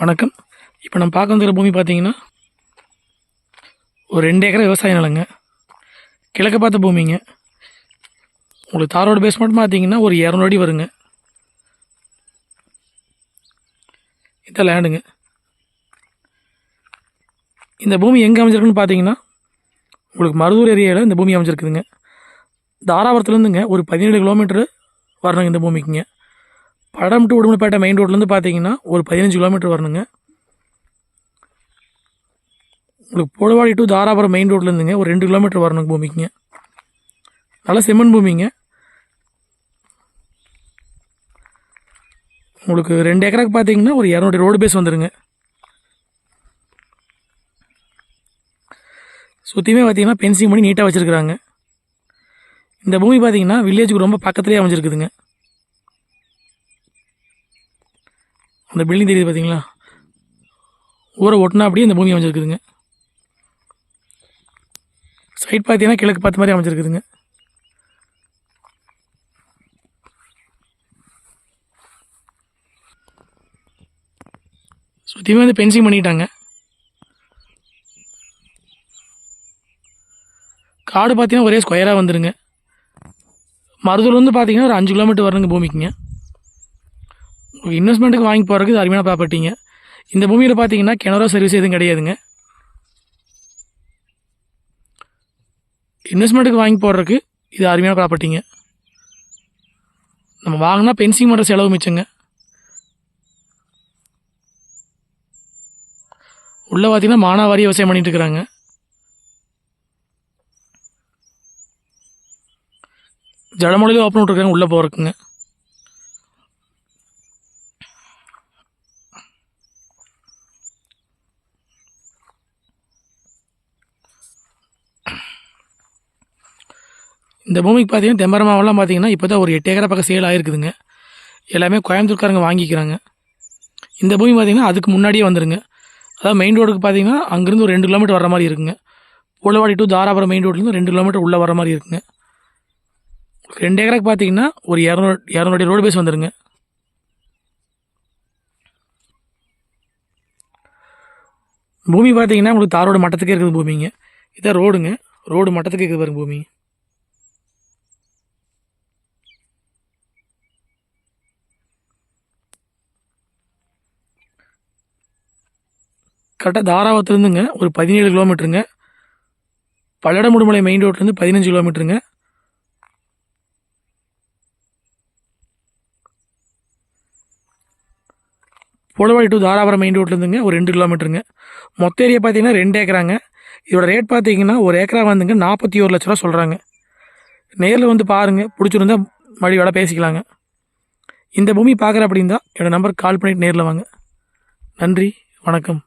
வணக்கம். இப்போ நம்ம பார்க்க வந்துக்கிற பூமி பார்த்தீங்கன்னா ஒரு ரெண்டு ஏக்கர் விவசாய நிலங்க. கிழக்க பார்த்த பூமிங்க. உங்களுக்கு தாரோட பேஸ் மட்டும் பார்த்தீங்கன்னா ஒரு இரநூறு அடி வருங்க. இதான் லேண்டுங்க இந்த பூமி எங்கே அமைஞ்சிருக்குன்னு பார்த்தீங்கன்னா உங்களுக்கு மருதூர் ஏரியாவில் இந்த பூமி அமைஞ்சிருக்குதுங்க. தாராபுரத்துலேருந்துங்க ஒரு பதினேழு கிலோமீட்டர் வரணுங்க இந்த பூமிக்குங்க. படம் டு உடுமலைப்பேட்டை மெயின் ரோட்லேருந்து பார்த்தீங்கன்னா ஒரு பதினஞ்சு கிலோமீட்டர் வரணுங்க. உங்களுக்கு போடவாடி டு தாராபுரம் மெயின் ரோட்லேருந்துங்க ஒரு ரெண்டு கிலோமீட்டர் வரணும் பூமிக்குங்க. நல்ல செம்மண் பூமிங்க. உங்களுக்கு ரெண்டு ஏக்கராக்கு பார்த்தீங்கன்னா ஒரு இரநூறு ரோடு பேஸ் வந்துடுங்க சுற்றியுமே பார்த்தீங்கன்னா பென்சிங் பண்ணி நீட்டாக வச்சுருக்குறாங்க. இந்த பூமி பார்த்தீங்கன்னா வில்லேஜுக்கு ரொம்ப பக்கத்துலேயே அமைஞ்சிருக்குதுங்க. அந்த பில்டிங் தெரியுது பார்த்தீங்களா ஊரை ஒட்டினா அப்படியே இந்த பூமி அமைஞ்சிருக்குதுங்க. சைட் பார்த்தீங்கன்னா கிழக்கு பார்த்த மாதிரி அமைஞ்சிருக்குதுங்க. சுற்றியுமே வந்து பென்சிங் பண்ணிட்டாங்க. காடு பார்த்தீங்கன்னா ஒரே ஸ்கொயராக வந்துருங்க. மருதூர் வந்து பார்த்தீங்கன்னா ஒரு அஞ்சு கிலோமீட்டர் வரணுங்க பூமிக்குங்க. இன்வெஸ்ட்மெண்ட்டுக்கு வாங்கி போகிறதுக்கு இது அருமையான ப்ராப்பர்ட்டிங்க இந்த பூமியில் பார்த்தீங்கன்னா கிணறோ சர்வீஸ் எதுவும் கிடையாதுங்க. இன்வெஸ்ட்மெண்ட்டுக்கு வாங்கி போடுறதுக்கு இது அருமையான ப்ராப்பர்ட்டிங்க நம்ம வாங்கினா பென்சிங் பண்ணுற செலவு மிச்சங்க. உள்ளே பார்த்தீங்கன்னா மானாவாரி விவசாயம் பண்ணிகிட்டு இருக்கிறாங்க. ஜடமொழியில் ஓப்பன் விட்ருக்காங்க உள்ளே போகிறதுக்குங்க இந்த பூமிக்கு பார்த்தீங்கன்னா தெம்பரமாவெல்லாம் பார்த்தீங்கன்னா இப்போ தான் ஒரு எட்டு ஏக்கரை பக்கம் சேல் ஆகிருக்குதுங்க எல்லாமே கோயம்புத்தூர்காரங்க வாங்கிக்கிறாங்க. இந்த பூமி பார்த்தீங்கன்னா அதுக்கு முன்னாடியே வந்துருங்க. அதாவது மெயின் ரோடுக்கு பார்த்தீங்கன்னா அங்கேருந்து ஒரு ரெண்டு கிலோமீட்டர் வர மாதிரி இருக்குங்க. பூலவாடி டு தாராபுரம் மெயின் ரோட்லேருந்து ரெண்டு கிலோமீட்டர் உள்ளே வர மாதிரி இருக்குங்க. ரெண்டு ஏக்கருக்கு பார்த்தீங்கன்னா ஒரு இரநூறு இரநூறு ரோடு பேஸ் வந்துருங்க. பூமி பார்த்தீங்கன்னா உங்களுக்கு தாரோட மட்டத்துக்கே இருக்குது பூமிங்க. இதான் ரோடுங்க ரோடு மட்டத்துக்கு இருக்குது பாருங்க பூமி. கரெக்டாக தாராவத்திலேருந்துங்க ஒரு பதினேழு கிலோமீட்டருங்க. பல்லடமுடுமலை மெயின் ரோட்லேருந்து பதினஞ்சு கிலோமீட்டருங்க. புலவாடி டு தாராபுரம் மெயின் ரோட்லேருந்துங்க ஒரு ரெண்டு கிலோமீட்டருங்க. மொத்த ஏரியா பார்த்தீங்கன்னா ரெண்டு ஏக்கராங்க. இதோட ரேட் பார்த்தீங்கன்னா ஒரு ஏக்கரா வந்துங்க நாற்பத்தி ஒரு லட்ச ரூபா சொல்கிறாங்க நேரில் வந்து பாருங்கள் பிடிச்சிருந்தா மறுபடி வேலை பேசிக்கலாங்க. இந்த பூமி பார்க்குற அப்படின்னா என்னோடய நம்பருக்கு கால் பண்ணிட்டு நேரில் வாங்க. நன்றி வணக்கம்.